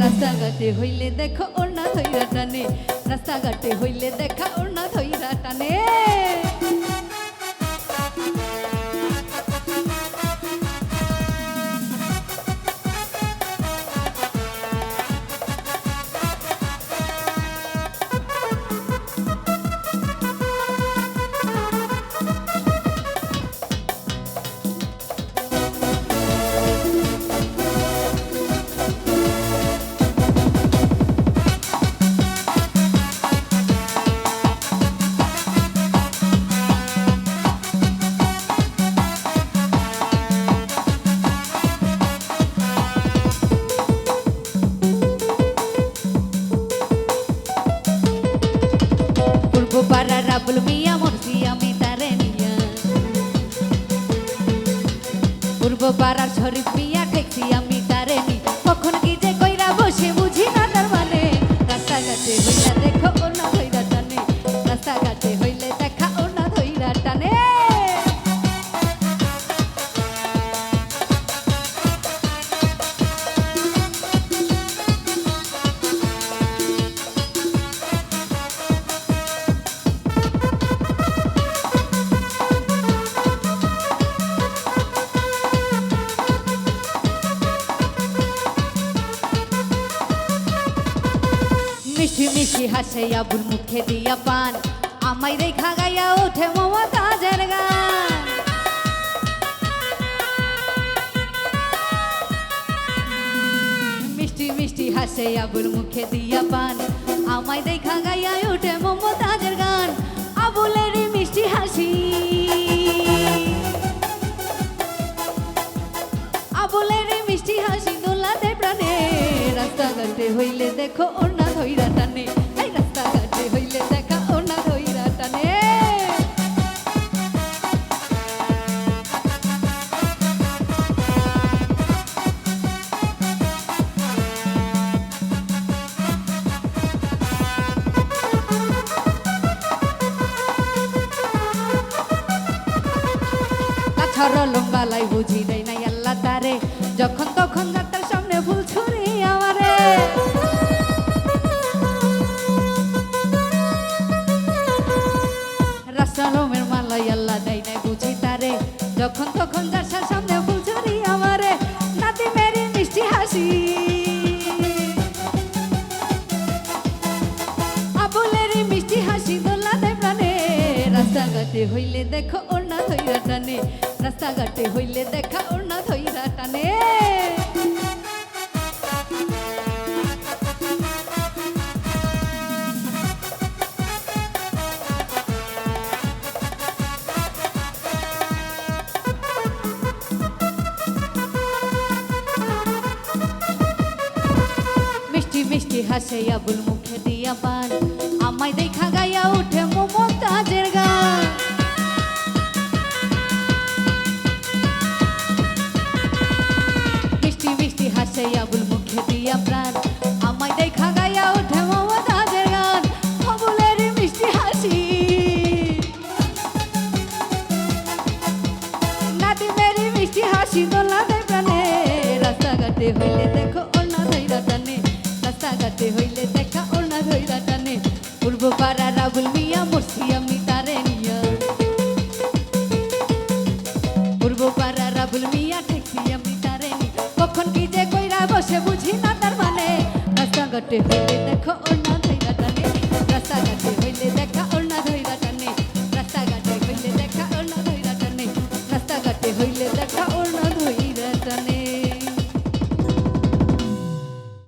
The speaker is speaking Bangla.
রাস্তাঘাটে হইলে দেখো ওড়না ধইরা টানে রাস্তাঘাটে হইলে দেখা ওড়না ধইরা টানে পূর্ব পাড়া রাবুল মিয়া মরছি আমি তারে নিয়া পূর্ব পাড়ার শরীফ মিয়া ঠেকছি আমি তারে নি কখন মিষ্টি হাসে আবুল মুখে দিয়া পান। আমায় রেখা গাইয়া ওঠে মমতাজের গান। মিষ্টি মিষ্টি হাসে আবুল মুখে দিয়া পান। আমায় দেখা গাইয়া ওঠে মমতাজের গান। আবুলেরই মিষ্টি হাসি। আবুলের মিষ্টি হাসি দোলাতে প্রাণে। রাস্তাঘাটে হইলে দেখো ওনা কাছর লম্বালাই বুঝি দেয় নাই আল্লাহ তারে। যখন তখন যাত্রার সামনে ফুল ছুরি আমারে যখন তখন যাত্রার সামনে ফুলঝুরি আমারে, নাতি মেরি মিষ্টি হাসি। আবুলের এই মিষ্টি হাসি দোলাতে প্রাণে, রাস্তাঘাটে হইলে দেখো ওনা ধৈরা টানে, রাস্তাঘাটে হইলে দেখা ওনা ধৈরা টানে। মিষ্টি হাসে আবুল মুখে দিয়া পান। আমায় দেখা গাইয়া উঠে মমতাজের গান। মিষ্টি মিষ্টি হাসে আবুল মুখে দিয়া প্রাণ। আমায় দেখা গাইয়া উঠে মমতাজের গান। আবুলের মিষ্টি হাসি। নাতি মেরি মিষ্টি হাসি দোলা রাস্তাঘাটে হইলে দেখো রাস্তাতে হইলে দেখা ওনা ধৈরা টানে। পূর্ব পাড়া রাবুল মিয়া, মরছি আমি তারে নিয়া। পূর্ব পাড়া রাবুল মিয়া ঠেকছি আমি তারে নি কখন কি যে কইরা বসে বুঝি না তার মানে। রাস্তাঘাটে হইলে দেখো ওনা ধৈরা টানে। রাস্তাঘাটে হইলে দেখো